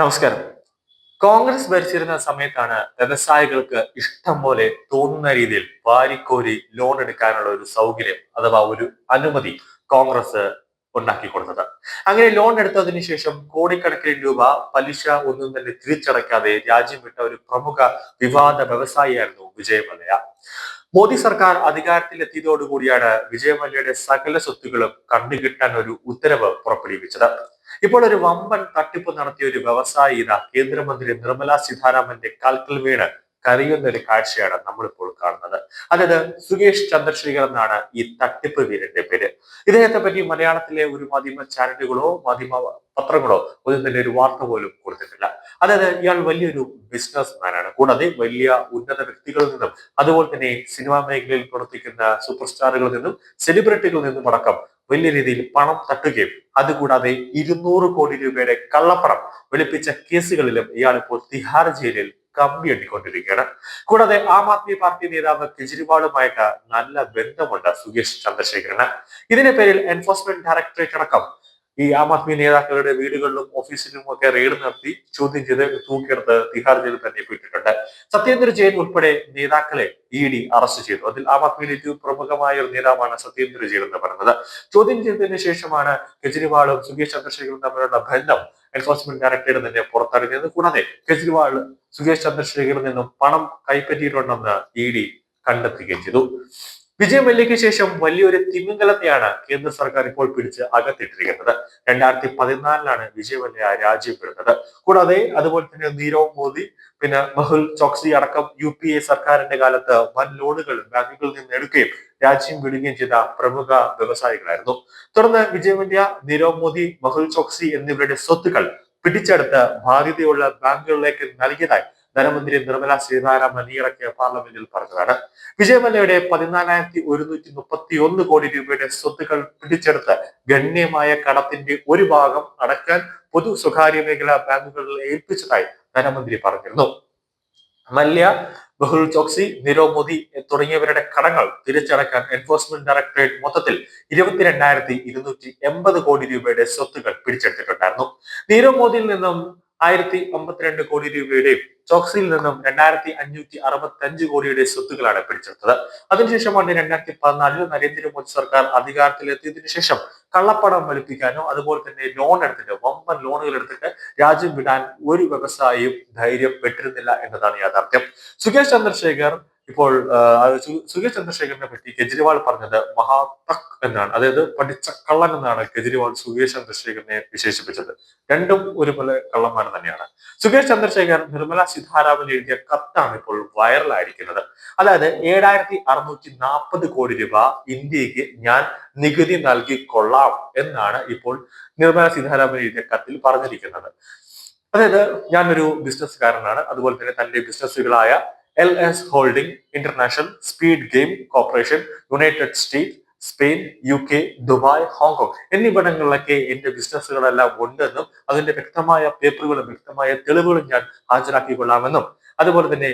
നമസ്കാരം. കോൺഗ്രസ് ഭരിച്ചിരുന്ന സമയത്താണ് വ്യവസായികൾക്ക് ഇഷ്ടം പോലെ തോന്നുന്ന രീതിയിൽ വാരിക്കോരി ലോൺ എടുക്കാനുള്ള ഒരു സൗകര്യം അഥവാ ഒരു അനുമതി കോൺഗ്രസ് ഉണ്ടാക്കി കൊടുത്തത്. അങ്ങനെ ലോൺ എടുത്തതിന് ശേഷം കോടിക്കണക്കിന് രൂപ പലിശ ഒന്നും തന്നെ തിരിച്ചടയ്ക്കാതെ രാജ്യം വിട്ട ഒരു പ്രമുഖ വിവാദ വ്യവസായിയായിരുന്നു വിജയ് മല്ലയ മോദി സർക്കാർ അധികാരത്തിലെത്തിയതോടുകൂടിയാണ് വിജയമല്ലയുടെ സകല സ്വത്തുക്കളും കണ്ടുകിട്ടാൻ ഒരു ഉത്തരവ് പുറപ്പെടുവിച്ചത്. ഇപ്പോൾ ഒരു വമ്പൻ തട്ടിപ്പ് നടത്തിയ ഒരു വ്യവസായി ഇതാ കേന്ദ്രമന്ത്രി നിർമ്മല സീതാരാമന്റെ കാൽക്കൽ വീണ് കരയുന്ന ഒരു കാഴ്ചയാണ് നമ്മളിപ്പോൾ കാണുന്നത്. അതായത് സുകേഷ് ചന്ദ്രശേഖർ എന്നാണ് ഈ തട്ടിപ്പ് വീരന്റെ പേര്. ഇദ്ദേഹത്തെ പറ്റി മലയാളത്തിലെ ഒരു മാധ്യമ ചാനലുകളോ മാധ്യമ പത്രങ്ങളോ ഒന്നും തന്നെ ഒരു വാർത്ത പോലും കൊടുത്തിട്ടില്ല. അതായത് ഇയാൾ വലിയൊരു ബിസിനസ് മാനാണ് കൂടാതെ വലിയ ഉന്നത വ്യക്തികളിൽ നിന്നും അതുപോലെ തന്നെ സിനിമാ മേഖലയിൽ പ്രവർത്തിക്കുന്ന സൂപ്പർ സ്റ്റാറുകളിൽ നിന്നും സെലിബ്രിറ്റികളിൽ നിന്നും അടക്കം വലിയ രീതിയിൽ പണം തട്ടുകയും അതുകൂടാതെ ഇരുന്നൂറ് കോടി രൂപയുടെ കള്ളപ്പണം വെളുപ്പിച്ച കേസുകളിലും ഇയാൾ ഇപ്പോൾ തിഹാർ ജയിലിൽ കമ്പിയെട്ടിക്കൊണ്ടിരിക്കുകയാണ് കൂടാതെ ആം ആദ്മി പാർട്ടി നേതാവ് കെജ്രിവാളുമായിട്ട് നല്ല ബന്ധമുണ്ട് സുകേഷ് ചന്ദ്രശേഖരന്. ഇതിന്റെ പേരിൽ എൻഫോഴ്സ്മെന്റ് ഡയറക്ടറേറ്റ് അടക്കം ഈ ആം ആദ്മി നേതാക്കളുടെ വീടുകളിലും ഓഫീസിലും ഒക്കെ റെയ്ഡ് നടത്തി ചോദ്യം ചെയ്ത് തൂക്കിയെടുത്ത് തിഹാർ ജയിലിൽ തന്നെ പോയിട്ടുണ്ട് സത്യേന്ദ്ര ജെയിൻ ഉൾപ്പെടെ നേതാക്കളെ ഇ ഡി അറസ്റ്റ് ചെയ്തു. അതിൽ ആം ആദ്മി ഏറ്റവും പ്രമുഖമായ ഒരു നേതാവാണ് സത്യേന്ദ്ര ജെയിൻ എന്ന് പറയുന്നത്. ചോദ്യം ചെയ്തതിനു ശേഷമാണ് കെജ്രിവാളും സുകേഷ് ചന്ദ്രശേഖറും തമ്മിലുള്ള ബന്ധം എൻഫോഴ്സ്മെന്റ് ഡയറക്ടറേറ്റ് തന്നെ പുറത്തറിഞ്ഞത് കൂടാതെ കെജ്രിവാൾ സുകേഷ് ചന്ദ്രശേഖറിൽ നിന്നും പണം കൈപ്പറ്റിയിട്ടുണ്ടെന്ന് ഇ ഡി കണ്ടെത്തുകയും ചെയ്തു. വിജയ് മല്യയ്ക്ക് ശേഷം വലിയൊരു തിമിംഗലത്തെയാണ് കേന്ദ്ര സർക്കാർ ഇപ്പോൾ പിടിച്ച് അകത്തിട്ടിരിക്കുന്നത്. രണ്ടായിരത്തി പതിനാലിലാണ് വിജയമല്യ രാജ്യപ്പെടുന്നത് കൂടാതെ അതുപോലെ തന്നെ നീരവ് മോദി പിന്നെ മെഹുൽ ചോക്സി അടക്കം യു പി എ സർക്കാരിന്റെ കാലത്ത് വൻ ലോണുകൾ ബാങ്കുകളിൽ നിന്ന് എടുക്കുകയും രാജ്യം വിടുകയും ചെയ്ത പ്രമുഖ വ്യവസായികളായിരുന്നു. തുടർന്ന് വിജയമല്യ നീരവ് മോദി മെഹുൽ ചോക്സി എന്നിവരുടെ സ്വത്തുക്കൾ പിടിച്ചെടുത്ത് ബാധ്യതയുള്ള ബാങ്കുകളിലേക്ക് നൽകിയതായി ധനമന്ത്രി നിർമ്മല സീതാരാമൻ ഈയിടയ്ക്ക് പാർലമെന്റിൽ പറഞ്ഞതാണ്. വിജയമല്ലയുടെ പതിനാലായിരത്തി ഒരുന്നൂറ്റി മുപ്പത്തി ഒന്ന് കോടി രൂപയുടെ സ്വത്തുക്കൾ പിടിച്ചെടുത്ത് ഗണ്യമായ കടത്തിന്റെ ഒരു ഭാഗം അടക്കാൻ പൊതു സ്വകാര്യ മേഖലാ ബാങ്കുകളിൽ ഏൽപ്പിച്ചതായി ധനമന്ത്രി പറഞ്ഞിരുന്നു. മല്യ ബഹുൽ ചോക്സി നീരവ് മോദി തുടങ്ങിയവരുടെ കടങ്ങൾ തിരിച്ചടക്കാൻ എൻഫോഴ്സ്മെന്റ് ഡയറക്ടറേറ്റ് മൊത്തത്തിൽ ഇരുപത്തിരണ്ടായിരത്തി ഇരുന്നൂറ്റി എൺപത് കോടി രൂപയുടെ സ്വത്തുകൾ പിടിച്ചെടുത്തിട്ടുണ്ടായിരുന്നു. നീരവ് മോദിയിൽ നിന്നും ആയിരത്തി അമ്പത്തിരണ്ട് കോടി രൂപയുടെയും ചോക്സിയിൽ നിന്നും രണ്ടായിരത്തി അഞ്ഞൂറ്റി അറുപത്തി അഞ്ച് കോടിയുടെ സ്വത്തുക്കളാണ് പിടിച്ചെടുത്തത്. അതിനുശേഷമാണ് രണ്ടായിരത്തി പതിനാലിൽ നരേന്ദ്രമോദി സർക്കാർ അധികാരത്തിലെത്തിയതിനു ശേഷം കള്ളപ്പണം വെളുപ്പിക്കാനോ അതുപോലെ തന്നെ ലോൺ എടുത്തിട്ട് വമ്പൻ ലോണുകൾ എടുത്തിട്ട് രാജ്യം വിടാൻ ഒരു വ്യവസായിയും ധൈര്യം ധൈര്യപ്പെട്ടിരുന്നില്ല എന്നതാണ് യാഥാർത്ഥ്യം. സുകേഷ് ചന്ദ്രശേഖർ ഇപ്പോൾ സുകേഷ് ചന്ദ്രശേഖറിനെ പറ്റി കെജ്രിവാൾ പറഞ്ഞത് മഹാതക് എന്നാണ് അതായത് പഠിച്ച കള്ളൻ എന്നാണ് കെജ്രിവാൾ സുകേഷ് ചന്ദ്രശേഖരനെ വിശേഷിപ്പിച്ചത്. രണ്ടും ഒരുപോലെ കള്ളന്മാർ തന്നെയാണ്. സുകേഷ് ചന്ദ്രശേഖർ നിർമ്മല സീതാരാമൻ എഴുതിയ കത്താണ് ഇപ്പോൾ വൈറലായിരിക്കുന്നത്. അതായത് ഏഴായിരത്തി അറുന്നൂറ്റി നാൽപ്പത് കോടി രൂപ ഇന്ത്യയ്ക്ക് ഞാൻ നികുതി നൽകി കൊള്ളാം എന്നാണ് ഇപ്പോൾ നിർമ്മല സീതാരാമൻ എഴുതിയ കത്തിൽ പറഞ്ഞിരിക്കുന്നത്. അതായത് ഞാനൊരു ബിസിനസ്സുകാരനാണ്. അതുപോലെ തന്നെ തന്റെ ബിസിനസ്സുകളായ L S holding international speed game corporation United State Spain U K Dubai Hong Kong എന്നിവിടങ്ങളിലൊക്കെ എന്റെ ബിസിനസ്സുകളെല്ലാം ഉണ്ടെന്നും അതിന്റെ വ്യക്തമായ പേപ്പറുകളും വ്യക്തമായ തെളിവുകളും ഞാൻ ഹാജരാക്കിക്കൊള്ളാമെന്നും. അതുപോലെ തന്നെ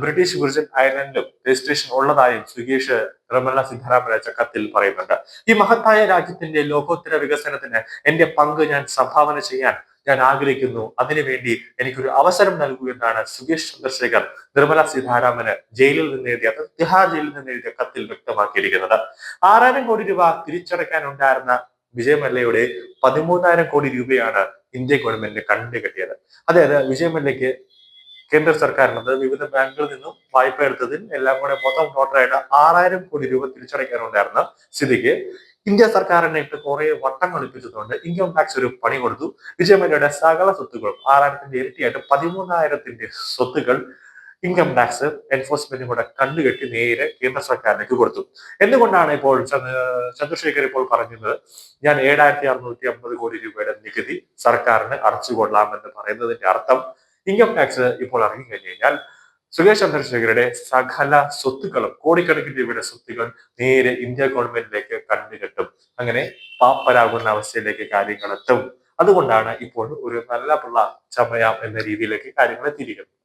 ബ്രിട്ടീഷ് വിർജിൻ ഐലൻഡിലും രജിസ്ട്രേഷൻ ഉള്ളതായും സുകേഷ് നിർമ്മല സീതാരാമൻ അയച്ച കത്തിൽ പറയുന്നുണ്ട്. ഈ മഹത്തായ രാജ്യത്തിന്റെ ലോകോത്തര വികസനത്തിന് എന്റെ പങ്ക് ഞാൻ സംഭാവന ചെയ്യാൻ ഞാൻ ആഗ്രഹിക്കുന്നു. അതിനുവേണ്ടി എനിക്കൊരു അവസരം നൽകൂ എന്നാണ് സുകേഷ് ചന്ദ്രശേഖർ നിർമ്മല സീതാരാമന് ജയിലിൽ നിന്ന് എഴുതിയ തിഹാർ ജയിലിൽ നിന്ന് എഴുതിയ കത്തിൽ വ്യക്തമാക്കിയിരിക്കുന്നത്. ആറായിരം കോടി രൂപ തിരിച്ചടയ്ക്കാനുണ്ടായിരുന്ന വിജയമല്ലയുടെ പതിമൂന്നായിരം കോടി രൂപയാണ് ഇന്ത്യ ഗവൺമെന്റിന് കണ്ടുകെട്ടിയത്. അതായത് വിജയമല്ലയ്ക്ക് കേന്ദ്ര സർക്കാരിനത് വിവിധ ബാങ്കുകളിൽ നിന്നും വായ്പ എടുത്തതിൽ എല്ലാം കൂടെ മൊത്തം ടോട്ടലായിട്ട് ആറായിരം കോടി രൂപ തിരിച്ചടയ്ക്കാനുണ്ടായിരുന്ന സ്ഥിതിക്ക് ഇന്ത്യ സർക്കാരിനെ ഇട്ട് കുറെ വട്ടം കളിപ്പിച്ചതുകൊണ്ട് ഇൻകം ടാക്സ് ഒരു പണി കൊടുത്തു. വിജയമല്ലയുടെ സകല സ്വത്തുക്കളും ആറായിരത്തിന്റെ ഇരട്ടിയായിട്ട് പതിമൂന്നായിരത്തിന്റെ സ്വത്തുക്കൾ ഇൻകം ടാക്സ് എൻഫോഴ്സ്മെന്റും കൂടെ കണ്ടുകെട്ടി നേരെ കേന്ദ്ര സർക്കാരിലേക്ക് കൊടുത്തു. എന്തുകൊണ്ടാണ് ഇപ്പോൾ ചന്ദ്രശേഖർ ഇപ്പോൾ പറഞ്ഞത്? ഞാൻ ഏഴായിരത്തി അറുന്നൂറ്റി അമ്പത് കോടി രൂപയുടെ നികുതി സർക്കാരിന് അടച്ചുകൊള്ളാമെന്ന് പറയുന്നതിന്റെ അർത്ഥം ഇൻകം ടാക്സ് ഇപ്പോൾ ഇറങ്ങി കഴിഞ്ഞു കഴിഞ്ഞാൽ സുകേഷ് ചന്ദ്രശേഖരുടെ സകല സ്വത്തുക്കളും കോടിക്കണക്കിന് രൂപയുടെ സ്വത്തുക്കൾ നേരെ ഇന്ത്യ ഗവൺമെന്റിലേക്ക് കണ്ടുകെട്ടും അങ്ങനെ പാപ്പരാകുന്ന അവസ്ഥയിലേക്ക് കാര്യങ്ങൾ എത്തും. അതുകൊണ്ടാണ് ഇപ്പോൾ ഒരു നല്ല പിള്ള ചമയാം എന്ന രീതിയിലേക്ക് കാര്യങ്ങൾ എത്തിയിരിക്കുന്നത്.